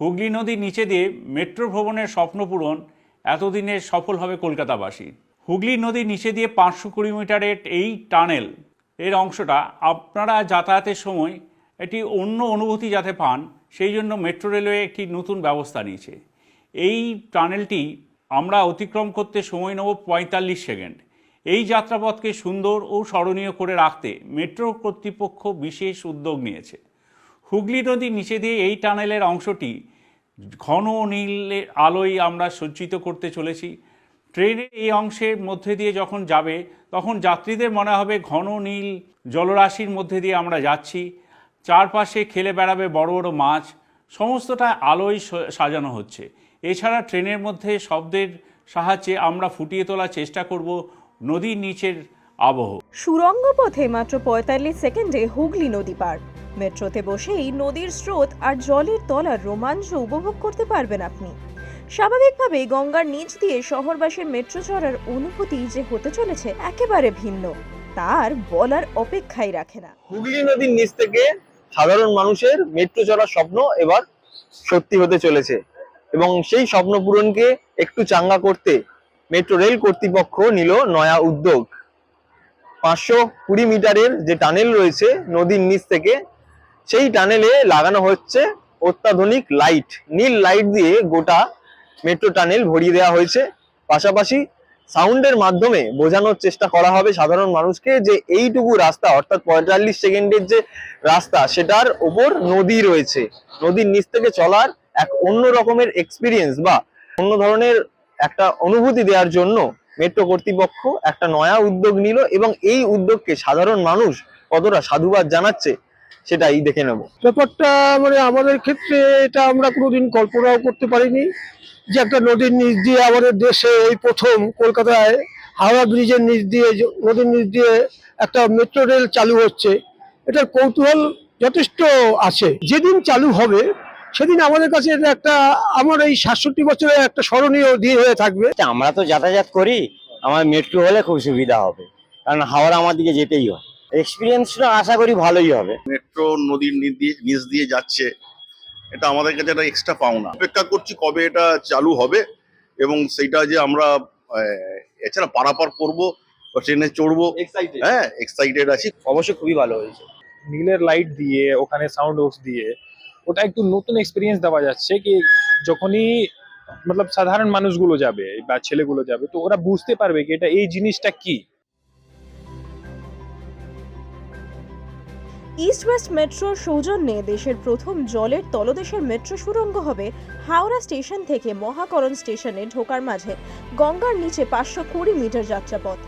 হুগলি নদীর নিচে দিয়ে মেট্রো ভ্রমণের স্বপ্ন পূরণ এতদিনের সফল হবে কলকাতাবাসী। হুগলি নদীর নিচে দিয়ে পাঁচশো কুড়ি মিটারের এই টানেল এর অংশটা আপনারা যাতায়াতের সময় একটি অন্য অনুভূতি যাতে পান, সেই জন্য মেট্রো রেলওয়ে একটি নতুন ব্যবস্থা নিয়েছে। এই টানেলটি আমরা অতিক্রম করতে সময় নেব পঁয়তাল্লিশ সেকেন্ড। এই যাত্রাপথকে সুন্দর ও স্মরণীয় করে রাখতে মেট্রো কর্তৃপক্ষ বিশেষ উদ্যোগ নিয়েছে। হুগলি নদীর নিচে দিয়ে এই টানেলের অংশটি ঘন নীলের আলোয় আমরা সজ্জিত করতে চলেছি। ট্রেনের এই অংশের মধ্যে দিয়ে যখন যাবে, তখন যাত্রীদের মনে হবে ঘন নীল জলরাশির মধ্যে দিয়ে আমরা যাচ্ছি। চারপাশে খেলে বেড়াবে বড় বড় মাছ, সমস্তটা আলোয় সাজানো হচ্ছে। এছাড়া ট্রেনের মধ্যে শব্দের সাহায্যে আমরা ফুটিয়ে তোলার চেষ্টা করব নদীর নিচের আবহ। সুরঙ্গ পথে মাত্র পঁয়তাল্লিশ সেকেন্ডে হুগলি নদী পার। মেট্রোতে বসেই নদীর স্রোত আর জলের তলার রোমাঞ্চ উপভোগ করতে পারবেন আপনি। স্বাভাবিকভাবে গঙ্গার নিচ দিয়ে শহরবাসীর মেট্রো চড়ার অনুভূতি যে হতে চলেছে একেবারে ভিন্ন, তার বলার অপেক্ষাই রাখে না। হুগলি নদীর নিচ থেকে সাধারণ মানুষের মেট্রো চড়ার স্বপ্ন এবার সত্যি হতে চলেছে এবং সেই স্বপ্ন পূরণকে একটু চাঙ্গা করতে মেট্রো রেল কর্তৃপক্ষ নিল নয়া উদ্যোগ। পাঁচশো কুড়ি মিটারের যে টানেল রয়েছে নদীর নিচ থেকে সেই টানেলে লাগানো হচ্ছে অত্যাধুনিক লাইট। নীল লাইট দিয়ে গোটা মেট্রো টানেল ভরিয়ে দেওয়া হয়েছে। পাশাপাশি সাউন্ডের মাধ্যমে বোঝানোর চেষ্টা করা হবে সাধারণ মানুষকে যে এইটুকু রাস্তা, অর্থাৎ পঁয়তাল্লিশ সেকেন্ডের যে রাস্তা, সেটার ওপর নদী রয়েছে। নদীর নিচ থেকে চলার এক অন্য রকমের এক্সপিরিয়েন্স বা অন্য ধরনের একটা অনুভূতি দেওয়ার জন্য মেট্রো কর্তৃপক্ষ একটা নয়া উদ্যোগ নিল এবং এই উদ্যোগকে সাধারণ মানুষ কতটা সাধুবাদ জানাচ্ছে সেটাই দেখে নেব। ব্যাপারটা মানে আমাদের ক্ষেত্রে এটা আমরা কোনোদিন কল্পনাও করতে পারিনি যে একটা নদীর নিচ দিয়ে আমাদের দেশে এই প্রথম কলকাতায় হাওড়া ব্রিজের নিচ দিয়ে নদীর নিচ দিয়ে একটা মেট্রো রেল চালু হচ্ছে। এটার কৌতূহল যথেষ্ট আছে। যেদিন চালু হবে সেদিন আমাদের কাছে এটা একটা আমার এই সাতষট্টি বছরের একটা স্মরণীয় দিন হয়ে থাকবে। আমরা তো যাতায়াত করি আমার মেট্রো হলে খুব সুবিধা হবে। কারণ হাওড়া আমার দিকে যেতেই হয়। এক্সপিরিয়েন্সটা আশা করি ভালোই হবে। মেট্রো নদীর নিচ দিয়ে নিচ দিয়ে যাচ্ছে এটা আমাদের কাছে একটা এক্সট্রা পাওনা। অপেক্ষা করছি কবে এটা চালু হবে এবং সেইটা যে আমরা এছাড়া পারাপার করব ট্রেনে চড়বো। হ্যাঁ এক্সাইটেড আছি। অবশ্যই খুবই ভালো হয়েছে। নীলের লাইট দিয়ে ওখানে সাউন্ড বক্স দিয়ে ওটা একটু নতুন এক্সপিরিয়েন্স দেওয়া যাচ্ছে কি যখনই মতলব সাধারণ মানুষগুলো যাবে বা ছেলেগুলো যাবে তো ওরা বুঝতে পারবে কি এটা এই জিনিসটা কি? ইস্ট ওয়েস্ট মেট্রোর সৌজন্যে দেশের প্রথম জলের তলদেশের মেট্রো সুরঙ্গ হবে হাওড়া স্টেশন থেকে মহাকরণ স্টেশনে ঢোকার মাঝে। গঙ্গার নিচে পাঁচশো কুড়ি মিটার যাত্রাপথ।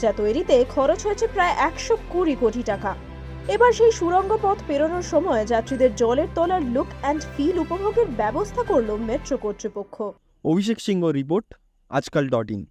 যা তৈরিতে খরচ হয়েছে প্রায় একশো কুড়ি কোটি টাকা। এবার সেই সুড়ঙ্গ পথ পেরোনোর সময় যাত্রীদের জলের তলার লুক অ্যান্ড ফিল উপভোগের ব্যবস্থা করল মেট্রো কর্তৃপক্ষ। Abhishek Singh report, Aajkaal dot in.